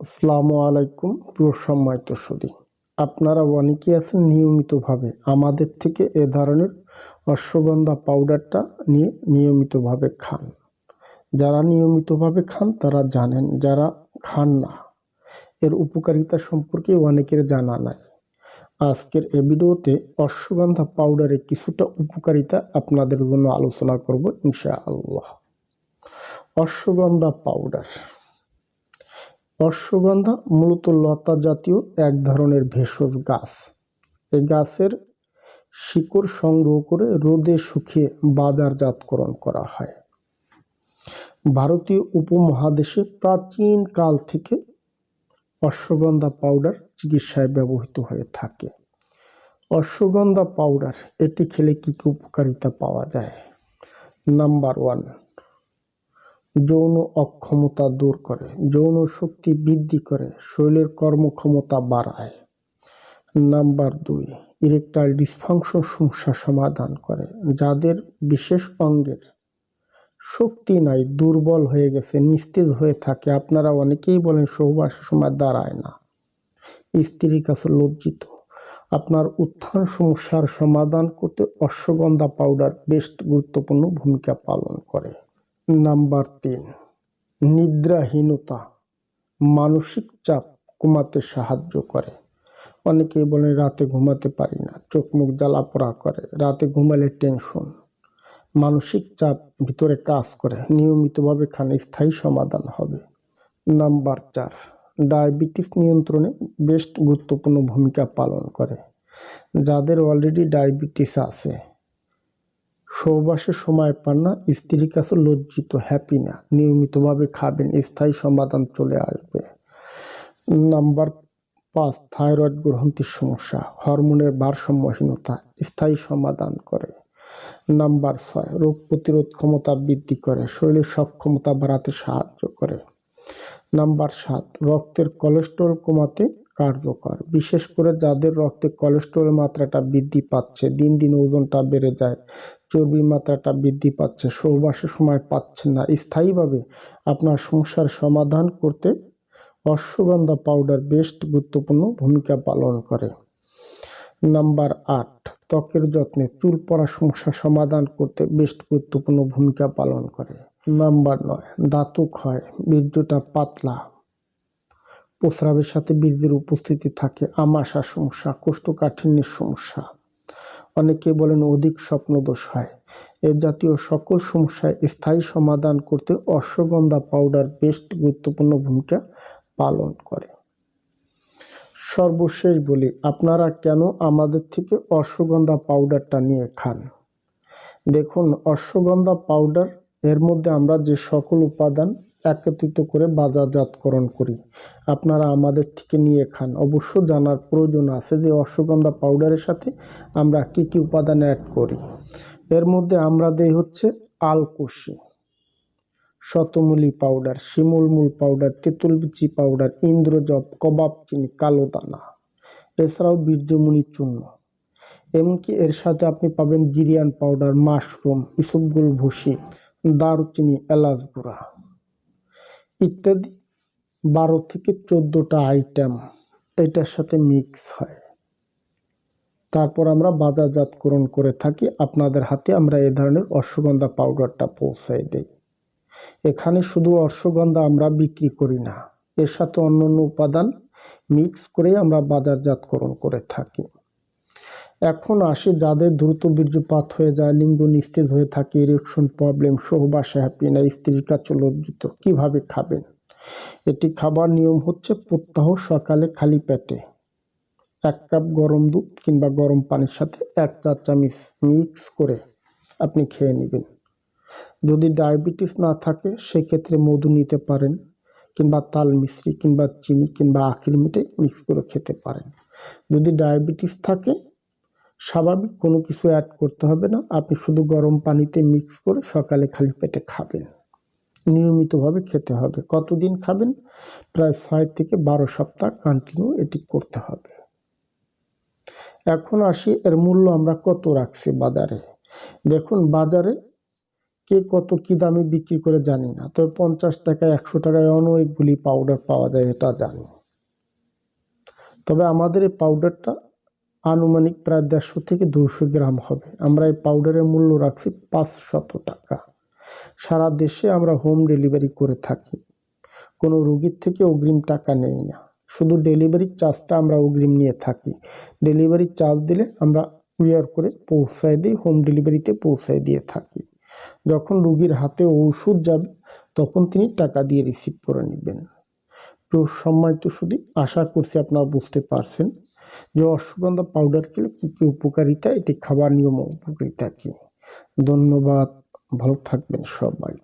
আসসালামু আলাইকুম, প্রিয় সম্মানিত আপনারা অনেকেই আছেন নিয়মিতভাবে। আমাদের থেকে এ ধরনের অশ্বগন্ধা পাউডারটা নিয়ে নিয়মিতভাবে খান। যারা নিয়মিতভাবে খান, তারা জানেন, যারা খান না, এর উপকারিতা সম্পর্কে অনেকের জানা নাই। আজকের এ ভিডিওতে অশ্বগন্ধা পাউডারের কিছুটা উপকারিতা আপনাদের জন্য আলোচনা করব ইনশাআল্লাহ। অশ্বগন্ধা পাউডার। অশ্বগন্ধা মূলত লতা জাতীয় এক ধরনের ভেষজ গাছ। এই গাছের শিকড় সংগ্রহ করে রোদে শুকিয়ে বাজারজাতকরণ করা হয়। ভারতীয় উপমহাদেশে প্রাচীন কাল থেকে অশ্বগন্ধা পাউডার চিকিৎসায় ব্যবহৃত হয়ে থাকে। অশ্বগন্ধা পাউডার, এটি খেলে কী কী উপকারিতা পাওয়া যায়? নাম্বার ওয়ান যৌন অক্ষমতা দূর করে, যৌন শক্তি বৃদ্ধি করে, শরীরের কর্মক্ষমতা বাড়ায়। নাম্বার দুই, ইরেকটাইল ডিসফাংশন সমস্যা সমাধান করে, যাদের বিশেষ অঙ্গের শক্তি নাই, দুর্বল হয়ে গেছে, নিস্তেজ হয়ে থাকে। আপনারা অনেকেই বলেন সহবাসের সময় দাঁড়ায় না। স্ত্রীর কাছে লজ্জিত। আপনার উত্থান সমস্যার সমাধান করতে অশ্বগন্ধা পাউডার বেশ গুরুত্বপূর্ণ ভূমিকা পালন করে। নাম্বার তিন, নিদ্রাহীনতা। মানসিক চাপ কমাতে সাহায্য করে। অনেকেই বলেন রাতে ঘুমাতে পারি না, চোখ মুখ জ্বালা পোড়া করে, রাতে ঘুমালে টেনশন। মানসিক চাপ ভিতরে কাজ করে, নিয়মিতভাবে খান স্থায়ী সমাধান হবে। নাম্বার চার, ডায়াবেটিস নিয়ন্ত্রণে বেশ গুরুত্বপূর্ণ ভূমিকা পালন করে। যাদের অলরেডি ডায়াবেটিস আছে সহবাসের সময় পান না, স্ত্রীর কাছে লজ্জিত হ্যাপি না। নিয়মিতভাবে খাবেন, স্থায়ী সমাধান চলে আসবে। নাম্বার পাঁচ, থাইরয়েড গ্রন্থির সমস্যা, হরমোনের ভারসাম্যহীনতা, স্থায়ী সমাধান করে। নাম্বার ছয়, রোগ প্রতিরোধ ক্ষমতা বৃদ্ধি করে শরীরের সক্ষমতা বাড়াতে সাহায্য করে। নাম্বার সাত, রক্তের কোলেস্ট্রল কমাতে কার্যকর। বিশেষ করে যাদের রক্তে কোলেস্ট্রলের মাত্রাটা বৃদ্ধি পাচ্ছে, দিন দিন ওজনটা বেড়ে যায়, চর্বির মাত্রাটা বৃদ্ধি পাচ্ছে সহবাসের সময় পাচ্ছেন না। স্থায়ীভাবে আপনার সমস্যার সমাধান করতে অশ্বগন্ধা পাউডার বেশ গুরুত্বপূর্ণ ভূমিকা পালন করে। নাম্বার আট, ত্বকের যত্নে চুল পড়া সমস্যা সমাধান করতে বেশ গুরুত্বপূর্ণ ভূমিকা পালন করে। নাম্বার নয়, দাঁতু ক্ষয়, বীর্যটা পাতলা। প্রস্রাবের সাথে বীর্যের উপস্থিতি থাকে। আমাশা সমস্যা কোষ্ঠকাঠিন্যের সমস্যা। অনেকে বলেন অধিক স্বপ্নদোষ হয়। এ জাতীয় সকল সমস্যায় স্থায়ী সমাধান করতে অশ্বগন্ধা পাউডার বেশ গুরুত্বপূর্ণ ভূমিকা পালন করে। সর্বশেষ বলি, আপনারা কেন আমাদের থেকে অশ্বগন্ধা পাউডারটা নিয়ে খান? দেখুন, অশ্বগন্ধা পাউডার, এর মধ্যে আমরা যে সকল উপাদান একত্রিত করে বাজারজাতকরণ করি। আপনারা আমাদের থেকে নিয়ে খান। অবশ্য জানার প্রয়োজন আছে যে অশ্বগন্ধা পাউডারের সাথে আমরা কি কি উপাদান অ্যাড করি। এর মধ্যে আমরা দেই হচ্ছে আলকুশি শতমূলি পাউডার, শিমুলমূল পাউডার তেঁতুল বিচি পাউডার, ইন্দ্রজব, কবাব চিনি, কালো দানা। এছাড়াও বীর্যমণি চূর্ণ। এমনকি এর সাথে আপনি পাবেন জিরিয়ান পাউডার, মাশরুম, ইসবগুল ভুসি, দারুচিনি, এলাচ গুঁড়া। ইত্যাদি। বারো থেকে চোদ্দোটা আইটেম এটার সাথে মিক্স হয়। তারপর আমরা বাজারজাতকরণ করে থাকি। আপনাদের হাতে আমরা এ ধরনের অশ্বগন্ধা পাউডারটা পৌঁছাই দেই। এখানে শুধু অশ্বগন্ধা আমরা বিক্রি করি না, এর সাথে অন্যান্য উপাদান মিক্স করে আমরা বাজারজাতকরণ করে থাকি। এখন আসে যাদের দ্রুত বীর্যপাত হয়ে যায়, লিঙ্গ নিস্তেজ হয়ে থাকে ইরেকশন প্রবলেম সহবাসে হ্যাপি না, স্ত্রীর কাছে লজ্জিত, কীভাবে খাবেন? এটি খাবার নিয়ম হচ্ছে প্রত্যাহ সকালে খালি পেটে এক কাপ গরম দুধ কিংবা গরম পানির সাথে এক চা চামিচ মিক্স করে আপনি খেয়ে নেবেন। যদি ডায়াবেটিস না থাকে, সেক্ষেত্রে মধু নিতে পারেন কিংবা তাল মিশ্রি কিংবা চিনি কিংবা আখির মিটে মিক্স করে খেতে পারেন। যদি ডায়াবেটিস থাকে স্বাভাবিক কোনো কিছু অ্যাড করতে হবে না। আপনি শুধু গরম পানিতে মিক্স করে সকালে খালি পেটে খাবেন। নিয়মিতভাবে খেতে হবে। কতদিন খাবেন? প্রায় ছয় থেকে বারো সপ্তাহ কন্টিনিউ এটি করতে হবে। এখন আসি, এর মূল্য আমরা কত রাখছি বাজারে? দেখুন, বাজারে কে কত কি দামে বিক্রি করে জানি না। তবে পঞ্চাশ টাকায় একশো টাকায় অনেকগুলি পাউডার পাওয়া যায়, এটা জানি। তবে আমাদের এই পাউডারটা আনুমানিক প্রায় দেড়শো থেকে দুশো গ্রাম হবে। আমরা এই পাউডারের মূল্য রাখছি পাঁচশত টাকা। সারা দেশে আমরা হোম ডেলিভারি করে থাকি। কোনো রুগীর থেকে অগ্রিম টাকা নেই না। শুধু ডেলিভারির চার্জটা আমরা অগ্রিম নিয়ে থাকি। ডেলিভারির চার্জ দিলে আমরা কুরিয়ার করে পৌঁছায় দিই হোম ডেলিভারিতে পৌঁছায় দিয়ে থাকি। যখন রুগীর হাতে ওষুধ যাবে, তখন তিনি টাকা দিয়ে রিসিভ করে নেবেন। তো সম্মানিত শুধু আশা করছি আপনারা বুঝতে পারছেন যে অশ্বগন্ধা পাউডার খেলে কী কী উপকারিতা, এটি খাবার নিয়ম উপকারিতা কী? ধন্যবাদ, ভালো থাকবেন সবাই।